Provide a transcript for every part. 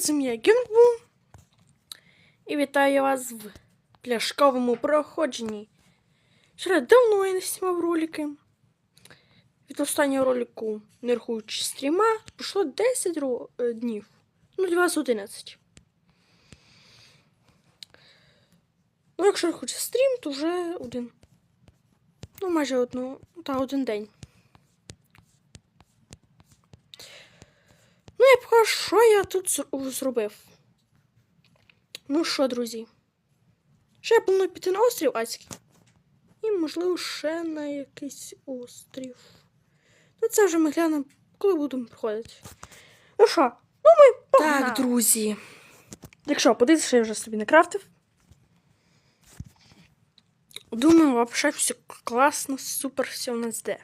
Привіт, сім'я Гюнгбу! І вітаю вас в пляшковому проходженні. Ще давно я не знімав ролики. Від останнього ролику, не рахуючи стріма, пройшло 10 ро- е, днів. Ну, для вас 11. Ну, якщо рахуючи стрім, то вже один. Ну, майже одну, та один день. Ну, я покажу, що я тут зробив. Ну що, друзі? Ще я планую піти на острів Ацький. І, можливо, ще на якийсь острів. Ну, це вже ми глянемо, коли будемо проходити. Ну що, ну ми погнали. Так, друзі. Якщо подивіться, що я вже собі не крафтив. Думаю, взагалі все класно, супер, все у нас де.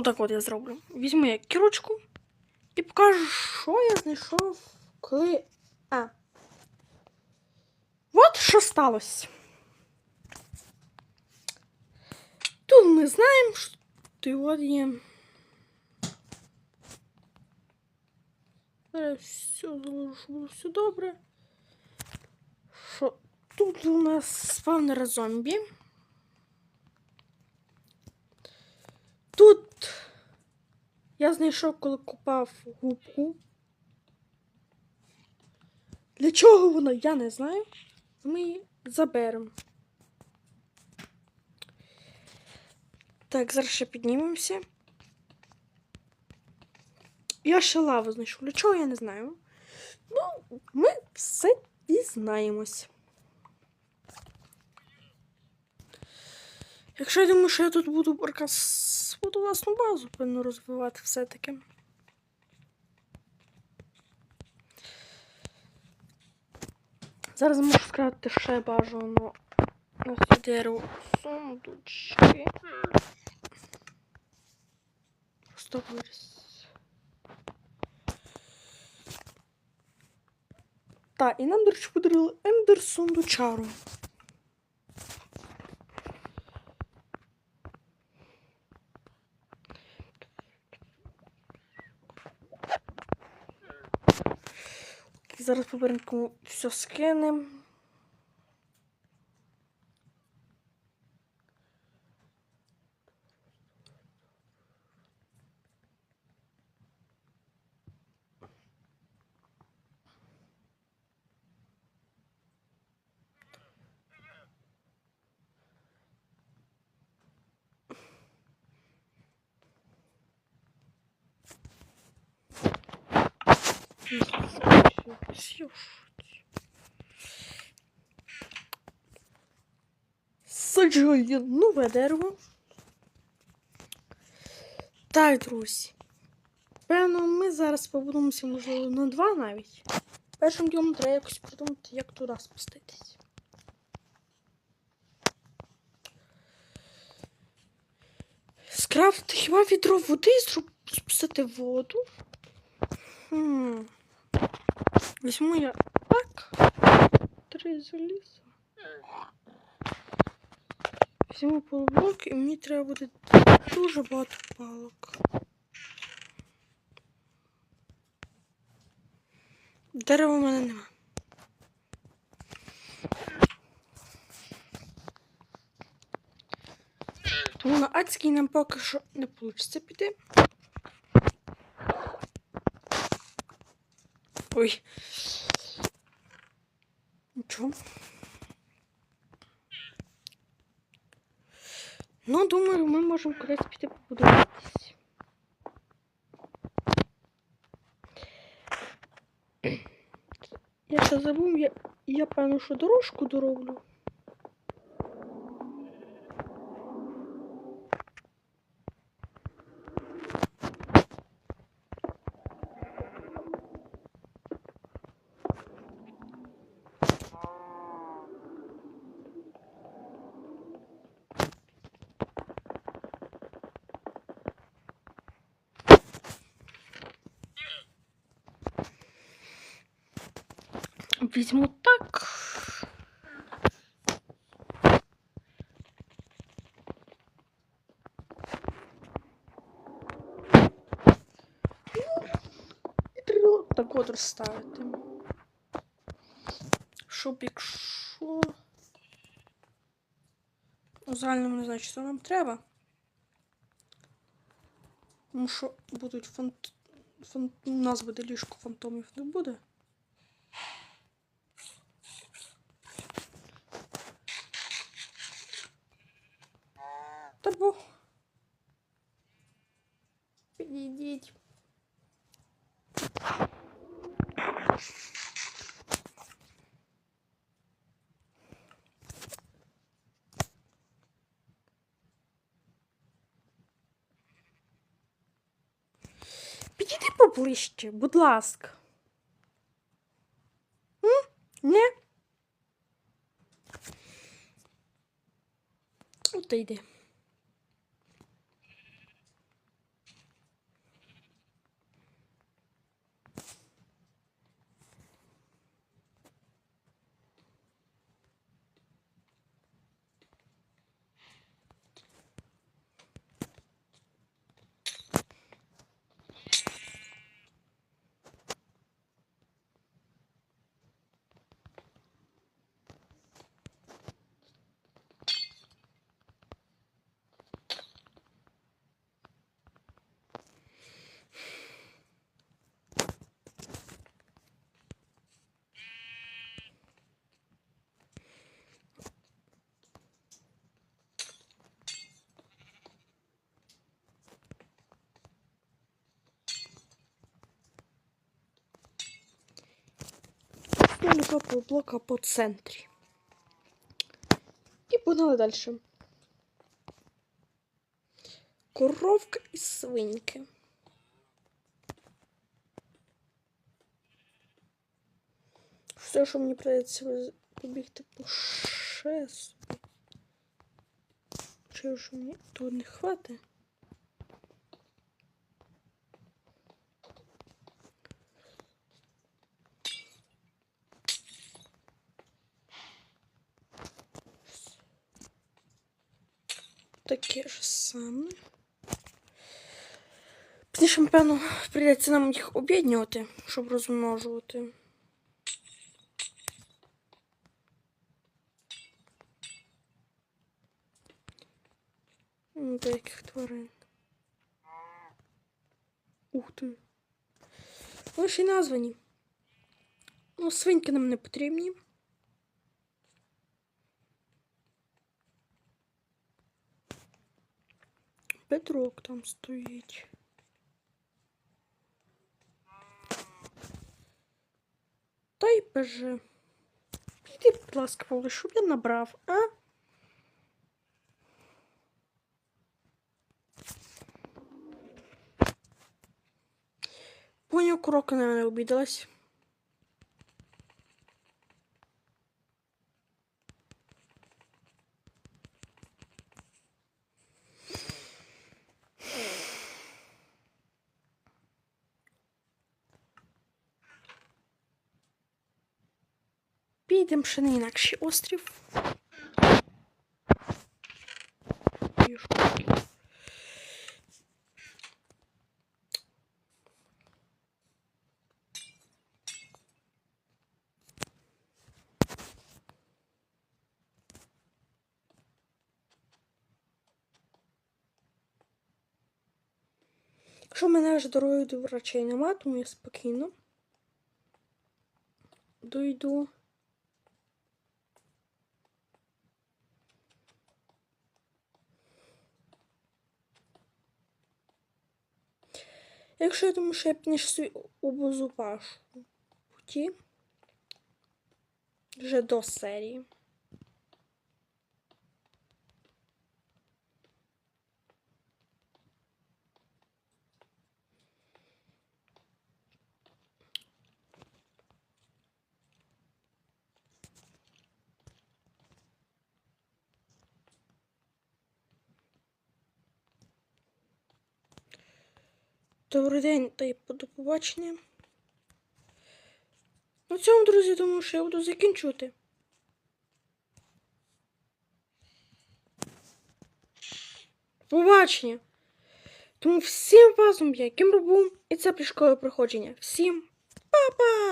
Отак от я зроблю. Візьму я кірочку і покажу, що я знайшов, коли. А. От що сталося. Тут ми знаємо, що ти от є. Зараз все заложу, все добре. Що тут у нас спавнер зомбі. Тут я знайшов, коли купав губку. Для чого воно, я не знаю. Ми її заберемо. Так, зараз ще піднімемося. Я ще лаву знайшов. Для чого я не знаю. Ну, ми все дізнаємось. Якщо я думаю, що я тут буду якась буду власну базу певно розвивати все-таки. Зараз можу сказати ще бажано на дерево сундучки. Просто виріс. Так, і нам, до речі, подарили ендер сундучару. Зараз поберемо все скинемо. Саджаю нове дерево. Так, друзі. Певно, ми зараз побудемося, можливо, на два навіть. Першим ділом треба якось придумати, як туди спуститись. Скрафти хіба відро води і спустити воду? Хм. Візьму я так. Три заліза. Візьму полублок і мені треба буде дуже багато палок. Дерева в мене нема. Тому на адський нам поки що не вийде піти. Ой. Нічого. Ну, думаю, ми можемо кудись піти побудуватись. Я ще забув, я, я певно, що дорожку дороблю. Візьму так. так от розставити. Щоб якщо. У загальному не знаю, що нам треба. Тому що будуть фант... фан... У нас буде ліжко фантомів не буде. Та. Підійдіть. Підійди поближче, будь ласка. М? Не? От йди. Ставлю папу блока по центрі. І погнали далі. Коровка і свиньки. Все, що мені прийдеться побігти по шесу. Чи ж мені того не хватить? Таке ж саме. Пізніше, напевно, прийдеться нам їх об'єднувати, щоб розмножувати. Деяких тварин. Ух ти. Вони ще й названі. Ну, свиньки нам не потрібні. Петрок там стоїть. Та й боже. Піди, будь ласка, Павло, щоб я набрав, а? Поняв, крока на мене обідалась. Підемо ще на інакший острів. Якщо мене аж дорогою до врачей нема, тому я спокійно дойду. Якщо я думаю, що я підніс свій обозупашу путі вже до серії. Добрий день та й до побачення. На цьому, друзі, думаю, що я буду закінчувати. Побачення. Тому всім разом я Кім був і це пішкове проходження. Всім па! Опа!